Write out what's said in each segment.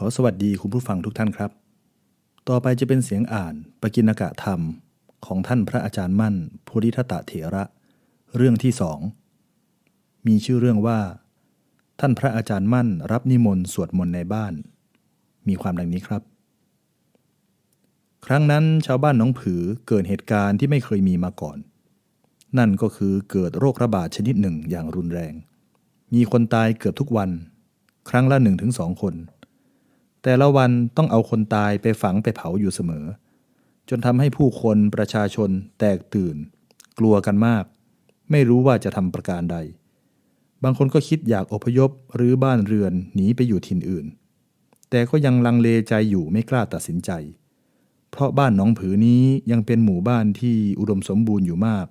ขอสวัสดีคุณผู้ฟังทุกท่านครับ ต่อไปจะเป็นเสียงอ่านปกิณกะธรรมของท่านพระอาจารย์มั่นภูริทัตเถระ เรื่องที่สอง มีชื่อเรื่องว่า ท่านพระอาจารย์มั่นรับนิมนต์สวดมนต์ในบ้าน มีความดังนี้ครับ ครั้งนั้นชาวบ้านหนองผือเกิดเหตุการณ์ที่ไม่เคยมีมาก่อน นั่นก็คือเกิดโรคระบาดชนิดหนึ่งอย่างรุนแรง มีคนตายเกือบทุกวัน ครั้งละหนึ่งถึงสองคน แต่ละวันต้องเอาคนตายไปฝังไปเผาอยู่เสมอ จนทำให้ผู้คนประชาชนแตกตื่น กลัวกันมาก ไม่รู้ว่าจะทำประการใด บางคนก็คิดอยากอพยพหรือบ้านเรือนหนีไปอยู่ถิ่นอื่น แต่ก็ยังลังเลใจอยู่ไม่กล้าตัดสินใจ เพราะบ้านหนองผือนี้ยังเป็นหมู่บ้านที่อุดมสมบูรณ์อยู่มาก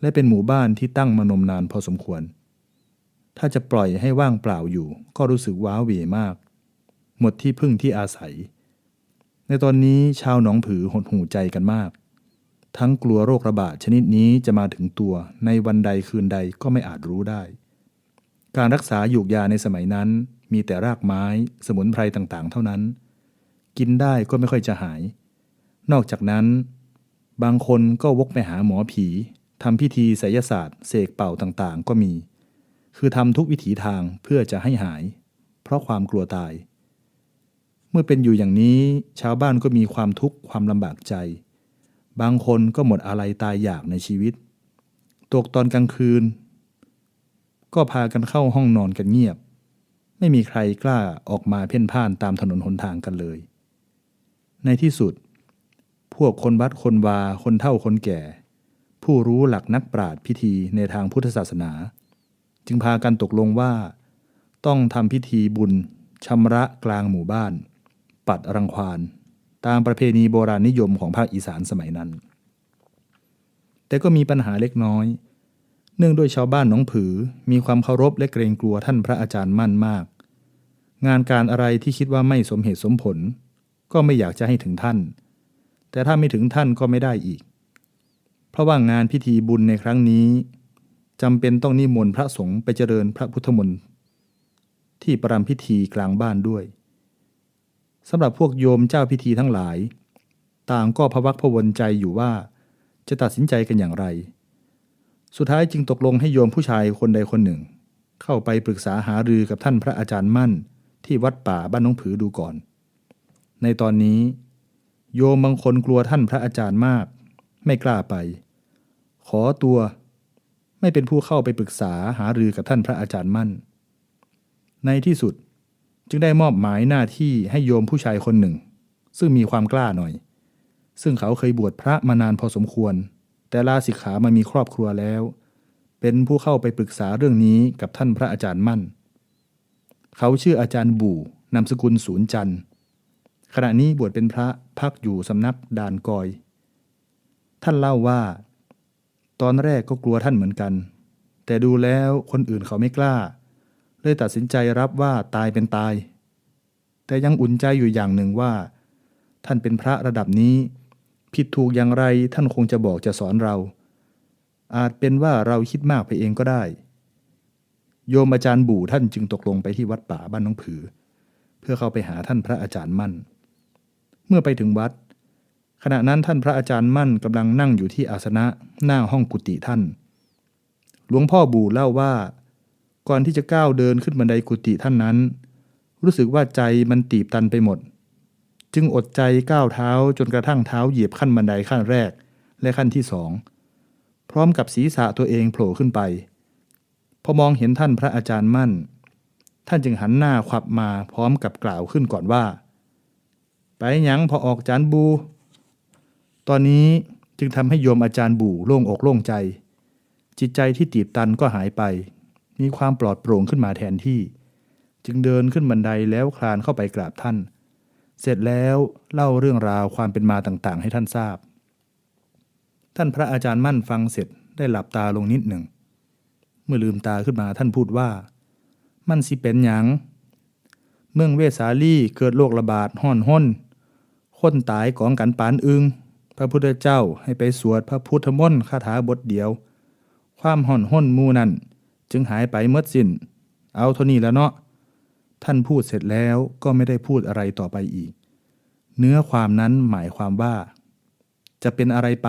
และเป็นหมู่บ้านที่ตั้งมานมนานพอสมควร ถ้าจะปล่อยให้ว่างเปล่าอยู่ ก็รู้สึกว้าเหวมาก หมดที่พึ่งที่อาศัย ในตอนนี้ชาวหนองผือหดหูใจกันมาก ทั้งกลัวโรคระบาดชนิดนี้จะมาถึงตัวในวันใดคืนใดก็ไม่อาจรู้ได้ การรักษาหยูกยาในสมัยนั้น มีแต่รากไม้ สมุนไพรต่างๆ เท่านั้น กินได้ก็ไม่ค่อยจะหาย นอกจากนั้น บางคนก็วกไปหาหมอผีทำพิธีไสยศาสตร์เสกเป่าต่างๆ ก็มี คือทำทุกวิถีทางเพื่อจะให้หาย เพราะความกลัวตาย เมื่อเป็นอยู่อย่างนี้ ชาวบ้านก็มีความทุกข์ความลำบากใจ บางคนก็หมดอะไรตายอยากในชีวิต ตกตอนกลางคืน ก็พากันเข้าห้องนอนกันเงียบ ไม่มีใครกล้าออกมาเพ่นพ่านตามถนนหนทางกันเลย ในที่สุด พวกคนวัดคนวา คนเฒ่าคนแก่ ผู้รู้หลักนักปราชญ์พิธีในทางพุทธศาสนา จึงพากันตกลงว่า ต้องทำพิธีบุญชำระกลางหมู่บ้าน ปัดรังควานตามประเพณีโบราณนิยมของภาคอีสานสมัยนั้น แต่ก็มีปัญหาเล็กน้อย เนื่องด้วยชาวบ้านหนองผือมีความเคารพและเกรงกลัวท่านพระอาจารย์มั่นมาก งานการอะไรที่คิดว่าไม่สมเหตุสมผล ก็ไม่อยากจะให้ถึงท่าน แต่ถ้าไม่ถึงท่านก็ไม่ได้อีก เพราะว่างานพิธีบุญในครั้งนี้จำเป็นต้องนิมนต์พระสงฆ์ไปเจริญพระพุทธมนต์ที่ประรำพิธีกลางบ้านด้วย สำหรับพวกโยมเจ้าพิธีทั้งหลาย ต่างก็พวักพวนใจอยู่ว่า จะตัดสินใจกันอย่างไร สุดท้ายจึงตกลงให้โยมผู้ชายคนใดคนหนึ่ง เข้าไปปรึกษาหารือกับท่านพระอาจารย์มั่น ที่วัดป่าบ้านน้องผือดูก่อน ในตอนนี้ โยมบางคนกลัวท่านพระอาจารย์มาก ไม่กล้าไป ขอตัว ไม่เป็นผู้เข้าไปปรึกษาหารือกับท่านพระอาจารย์มั่น ในที่สุด จึงได้มอบหมายหน้าที่ให้โยมผู้ชายคนหนึ่ง ซึ่งมีความกล้าหน่อย ซึ่งเขาเคยบวชพระมานานพอสมควร แต่ลาสิกขามามีครอบครัวแล้ว เป็นผู้เข้าไปปรึกษาเรื่องนี้กับท่านพระอาจารย์มั่น เขาชื่ออาจารย์บู่นามสกุลศูนย์จันทร์ขณะนี้บวชเป็นพระพักอยู่สำนักด่านกอย ท่านเล่าว่า ตอนแรกก็กลัวท่านเหมือนกัน แต่ดูแล้วคนอื่นเขาไม่กล้า เลยตัดสินใจรับว่าตายเป็นตาย แต่ยังอุ่นใจอยู่อย่างหนึ่งว่า ท่านเป็นพระระดับนี้ ผิดถูกอย่างไรท่านคงจะบอกจะสอนเรา อาจเป็นว่าเราคิดมากไปเองก็ได้ โยมอาจารย์บู่ท่านจึงตกลงไปที่วัดป่าบ้านน้องผือ เพื่อเข้าไปหาท่านพระอาจารย์มั่น เมื่อไปถึงวัด ขณะนั้นท่านพระอาจารย์มั่นกำลังนั่งอยู่ที่อาสนะหน้าห้องกุฏิท่าน หลวงพ่อบู่เล่าว่า ก่อนที่จะก้าวเดินขึ้นบันไดกุฏิท่านนั้น รู้สึกว่าใจมันตีบตันไปหมด จึงอดใจก้าวเท้าจนกระทั่งเท้าเหยียบขั้นบันไดขั้นแรกและขั้นที่สองพร้อมกับศีรษะตัวเองโผล่ขึ้นไป พอมองเห็นท่านพระอาจารย์มั่น ท่านจึงหันหน้าขวับมาพร้อมกับกล่าวขึ้นก่อนว่า ไปยังพอออกจานบู ตอนนี้จึงทำให้โยมอาจารย์บู่โล่งอกโล่งใจ จิตใจที่ตีบตันก็หายไป มีความปลอดโปร่งขึ้นมาแทนที่ จึงเดินขึ้นบันไดแล้วคลานเข้าไปกราบท่าน เสร็จแล้วเล่าเรื่องราวความเป็นมาต่างๆ ให้ท่านทราบ ท่านพระอาจารย์มั่นฟังเสร็จได้หลับตาลงนิดหนึ่ง เมื่อลืมตาขึ้นมาท่านพูดว่า มันสิเป็นหยัง เมืองเวสาลีเกิดโรคระบาดห่อนห้น คนตายกองกันปานอึงพระพุทธเจ้าให้ไปสวดพระพุทธมนต์คาถาบทเดียว ความห่อนห้นมูนั่น จึงหายไปเมื่อสิ้น เอาเท่านี้แล้วเนาะ ท่านพูดเสร็จแล้วก็ไม่ได้พูดอะไรต่อไปอีก เนื้อความนั้นหมายความว่า จะเป็นอะไรไป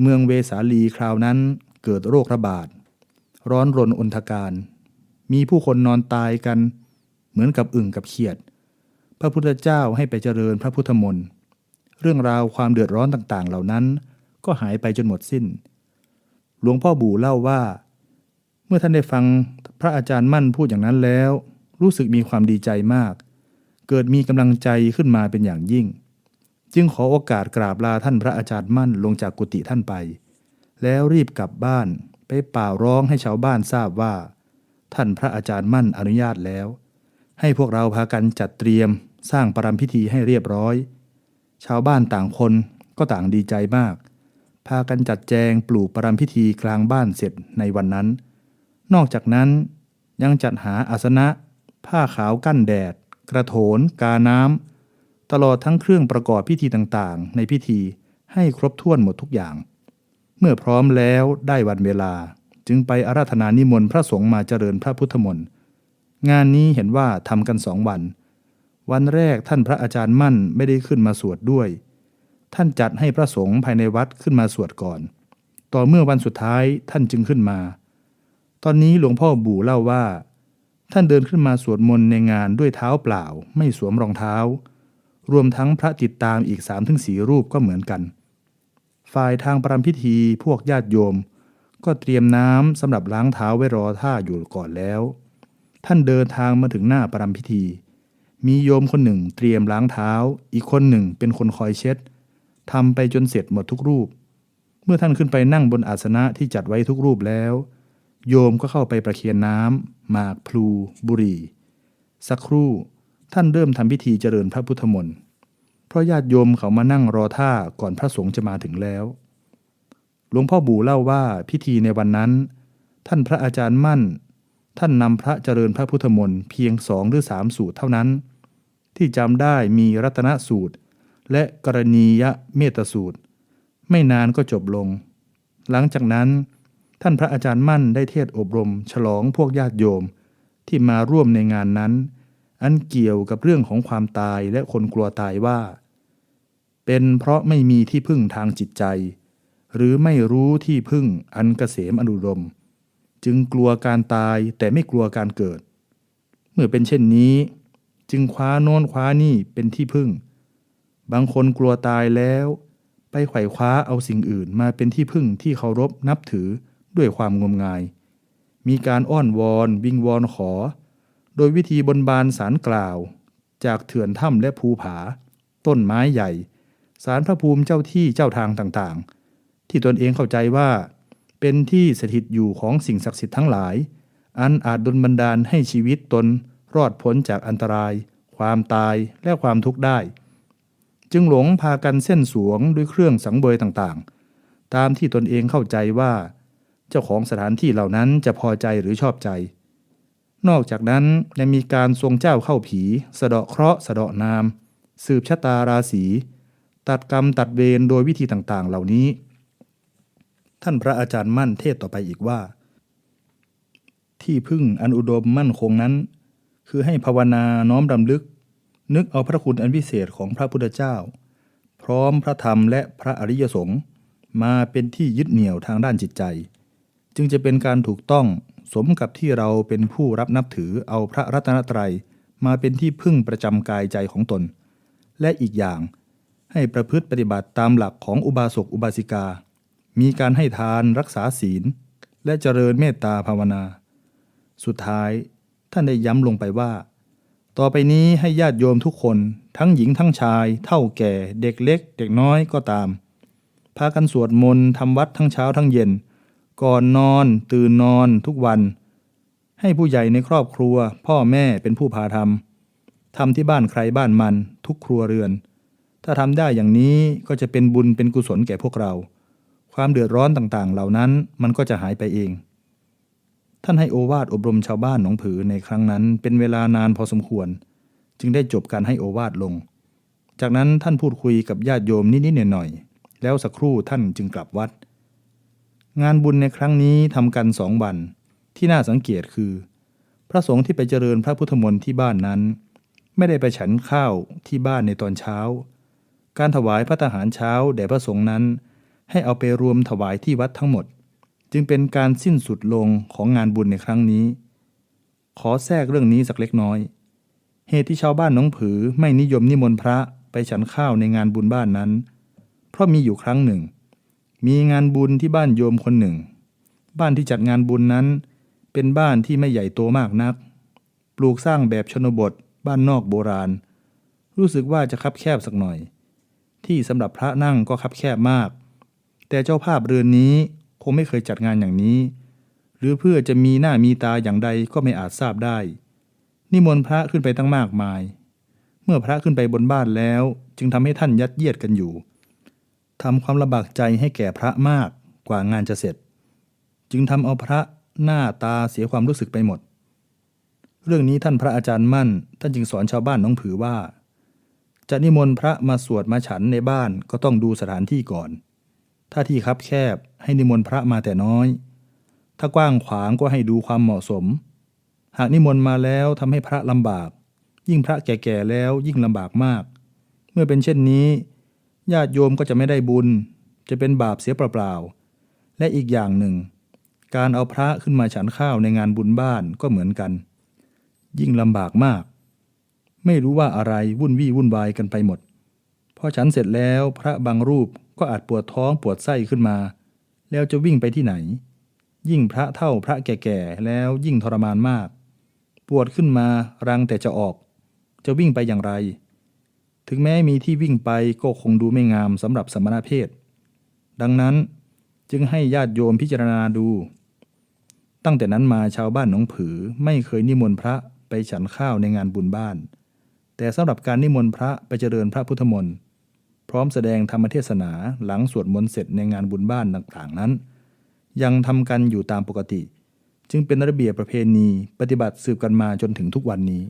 เมืองเวสาลีคราวนั้นเกิดโรคระบาด ร้อนรนอนทการ มีผู้คนนอนตายกัน เหมือนกับอึ่งกับเขียด พระพุทธเจ้าให้ไปเจริญพระพุทธมนต์ เรื่องราวความเดือดร้อนต่างๆ เหล่านั้น ก็หายไปจนหมดสิ้น หลวงพ่อบู่เล่าว่า เมื่อท่านได้ฟังพระอาจารย์มั่นพูดอย่างนั้นแล้ว รู้สึกมีความดีใจมาก เกิดมีกำลังใจขึ้นมาเป็นอย่างยิ่ง จึงขอโอกาสกราบลาท่านพระอาจารย์มั่นลงจากกุฏิท่านไป แล้วรีบกลับบ้านไปป่าร้องให้ชาวบ้านทราบว่า ท่านพระอาจารย์มั่นอนุญาตแล้ว ให้พวกเราพากันจัดเตรียมสร้างปรำพิธีให้เรียบร้อย ชาวบ้านต่างคนก็ต่างดีใจมาก พากันจัดแจงปลูกปรำพิธีกลางบ้านเสร็จในวันนั้น นอกจากนั้นยังจัดหาอาสนะ ผ้าขาวกั้นแดด กระโถน กาน้ำตลอดทั้งเครื่องประกอบพิธีต่างๆ ในพิธีให้ครบถ้วนหมดทุกอย่าง เมื่อพร้อมแล้วได้วันเวลาจึงไปอาราธนานิมนต์พระสงฆ์มาเจริญพระพุทธมนต์งานนี้เห็นว่าทำกันสองวัน วันแรกท่านพระอาจารย์มั่นไม่ได้ขึ้นมาสวดด้วย ท่านจัดให้พระสงฆ์ภายในวัดขึ้นมาสวดก่อน ต่อเมื่อวันสุดท้ายท่านจึงขึ้นมา ตอนนี้หลวงพ่อบู่เล่าว่า ท่านเดินขึ้นมาสวดมนต์ในงานด้วยเท้าเปล่า ไม่สวมรองเท้า รวมทั้งพระติดตามอีก3ามถึงสีรูปก็เหมือนกัน ฝ่ายทางปรำพิธีพวกญาติโยม ก็เตรียมน้ำสำหรับล้างเท้าไว้รอท่าอยู่ก่อนแล้ว ท่านเดินทางมาถึงหน้าปรำพิธี มีโยมคนหนึ่งเตรียมล้างเท้า อีกคนหนึ่งเป็นคนคอยเช็ดทำไปจนเสร็จหมดทุกรูป เมื่อท่านขึ้นไปนั่งบนอาสนะที่จัดไว้ทุกรูปแล้ว โยมก็เข้าไปประเคียนน้ำหมากพลู บุรีสักครู่ท่านเริ่มทำพิธีเจริญพระพุทธมนต์เพราะญาติโยมเขามานั่งรอท่าก่อนพระสงฆ์จะมาถึงแล้ว หลวงพ่อบูเล่าว่าพิธีในวันนั้น ท่านพระอาจารย์มั่น ท่านนำพระเจริญพระพุทธมนต์เพียงสองหรือสามสูตรเท่านั้น ที่จำได้มีรัตนสูตร และกรณียเมตสูตร ไม่นานก็จบลง หลังจากนั้น ท่านพระอาจารย์มั่นได้เทศอบรม ฉลองพวกญาติโยม ที่มาร่วมในงานนั้น อันเกี่ยวกับเรื่องของความตายและคนกลัวตายว่า เป็นเพราะไม่มีที่พึ่งทางจิตใจ หรือไม่รู้ที่พึ่งอันเกษมอนุดมจึงกลัวการตายแต่ไม่กลัวการเกิด เมื่อเป็นเช่นนี้ จึงคว้าโน้นคว้านี่เป็นที่พึ่ง บางคนกลัวตายแล้ว ไปไขว่คว้าเอาสิ่งอื่นมาเป็นที่พึ่งที่เคารพนับถือ ด้วยความงมงาย มีการอ้อนวอนวิงวอนขอ โดยวิธีบนบานสารกล่าว จากเถื่อนถ้ำและภูผา ต้นไม้ใหญ่สารพระภูมิเจ้าที่เจ้าทางต่างๆ ที่ตนเองเข้าใจว่า เป็นที่สถิตอยู่ของสิ่งศักดิ์สิทธิ์ทั้งหลาย อันอาจดลบันดาลให้ชีวิตตนรอดพ้นจากอันตราย ความตายและความทุกข์ได้ จึงหลงพากันเส้นสวงด้วยเครื่องสังเวยต่างๆ ตามที่ตนเองเข้าใจว่า เจ้าของสถานที่เหล่านั้นจะพอใจหรือชอบใจ นอกจากนั้นยังมีการทรงเจ้าเข้าผี สะเดาะเคราะห์สะเดาะนาม สืบชะตาราศีตัดกรรมตัดเวรโดยวิธีต่างๆ เหล่านี้ ท่านพระอาจารย์มั่นเทศต่อไปอีกว่า ที่พึ่งอันอุดมมั่นคงนั้น คือให้ภาวนาน้อมรำลึก นึกเอาพระคุณอันพิเศษของพระพุทธเจ้า พร้อมพระธรรมและพระอริยสงฆ์มาเป็นที่ยึดเหนี่ยวทางด้านจิตใจ จึงจะเป็นการถูกต้องสมกับที่เราเป็นผู้รับนับถือเอาพระรัตนตรัยมาเป็นที่พึ่งประจำกายใจของตน และอีกอย่าง ให้ประพฤติปฏิบัติตามหลักของอุบาสกอุบาสิกา มีการให้ทานรักษาศีล และเจริญเมตตาภาวนา สุดท้ายท่านได้ย้ำลงไปว่า ต่อไปนี้ให้ญาติโยมทุกคนทั้งหญิงทั้งชาย เท่าแก่ เด็กเล็ก เด็กน้อยก็ตาม พากันสวดมนต์ทำวัดทั้งเช้าทั้งเย็น ก่อนนอน ตื่นนอนทุกวัน ให้ผู้ใหญ่ในครอบครัว พ่อแม่เป็นผู้พาทำทำที่บ้านใครบ้านมัน ทุกครัวเรือน ถ้าทำได้อย่างนี้ก็จะเป็นบุญเป็นกุศลแก่พวกเรา ความเดือดร้อนต่างๆ เหล่านั้นมันก็จะหายไปเอง ท่านให้โอวาทอบรมชาวบ้านหนองผือในครั้งนั้นเป็นเวลานานพอสมควร จึงได้จบการให้โอวาทลง จากนั้นท่านพูดคุยกับญาติโยมนิดๆหน่อยๆแล้วสักครู่ท่านจึงกลับวัด งานบุญในครั้งนี้ทำกันสองวัน ที่น่าสังเกตคือ พระสงฆ์ที่ไปเจริญพระพุทธมนต์ที่บ้านนั้น ไม่ได้ไปฉันข้าวที่บ้านในตอนเช้า การถวายพระทหารเช้าแด่พระสงฆ์นั้น ให้เอาไปรวมถวายที่วัดทั้งหมด จึงเป็นการสิ้นสุดลงของงานบุญในครั้งนี้ ขอแทรกเรื่องนี้สักเล็กน้อย เหตุที่ชาวบ้านหน้องผือไม่นิยมนิมนต์พระไปฉันข้าวในงานบุญบ้านนั้น เพราะมีอยู่ครั้งหนึ่ง มีงานบุญที่บ้านโยมคนหนึ่ง บ้านที่จัดงานบุญนั้น เป็นบ้านที่ไม่ใหญ่โตมากนัก ปลูกสร้างแบบชนบท บ้านนอกโบราณ รู้สึกว่าจะคับแคบสักหน่อย ที่สำหรับพระนั่งก็คับแคบมาก แต่เจ้าภาพเรือนนี้คงไม่เคยจัดงานอย่างนี้ หรือเพื่อจะมีหน้ามีตาอย่างใดก็ไม่อาจทราบได้ นิมนต์พระขึ้นไปตั้งมากมาย เมื่อพระขึ้นไปบนบ้านแล้วจึงทำให้ท่านยัดเยียดกันอยู่ ทำความลำบากใจให้แก่พระมากกว่างานจะเสร็จ จึงทำเอาพระหน้าตาเสียความรู้สึกไปหมด เรื่องนี้ท่านพระอาจารย์มั่น ท่านจึงสอนชาวบ้านน้องผือว่า จะนิมนต์พระมาสวดมาฉันในบ้านก็ต้องดูสถานที่ก่อน ถ้าที่คับแคบให้นิมนต์พระมาแต่น้อย ถ้ากว้างขวางก็ให้ดูความเหมาะสม หากนิมนต์มาแล้วทำให้พระลำบาก ยิ่งพระแก่ๆแล้วยิ่งลำบากมาก เมื่อเป็นเช่นนี้ ญาติโยมก็จะไม่ได้บุญ จะเป็นบาปเสียเปล่าๆ และอีกอย่างหนึ่ง การเอาพระขึ้นมาฉันข้าวในงานบุญบ้านก็เหมือนกัน ยิ่งลำบากมาก ไม่รู้ว่าอะไรวุ่นวี่วุ่นวายกันไปหมด พอฉันเสร็จแล้วพระบางรูปก็อาจปวดท้องปวดไส้ขึ้นมา แล้วจะวิ่งไปที่ไหน ยิ่งพระเท่าพระแก่ๆ แล้วยิ่งทรมานมาก ปวดขึ้นมารังแต่จะออก จะวิ่งไปอย่างไร ถึงแม้มีที่วิ่งไปก็คงดูไม่งามสำหรับสมณเพศ ดังนั้นจึงให้ญาติโยมพิจารณาดู ตั้งแต่นั้นมาชาวบ้านหนองผือไม่เคยนิมนต์พระไปฉันข้าวในงานบุญบ้าน แต่สำหรับการนิมนต์พระไปเจริญพระพุทธมนต์พร้อมแสดงธรรมเทศนาหลังสวดมนต์เสร็จในงานบุญบ้านต่างๆนั้น ยังทำกันอยู่ตามปกติ จึงเป็นระเบียบประเพณีปฏิบัติสืบกันมาจนถึงทุกวันนี้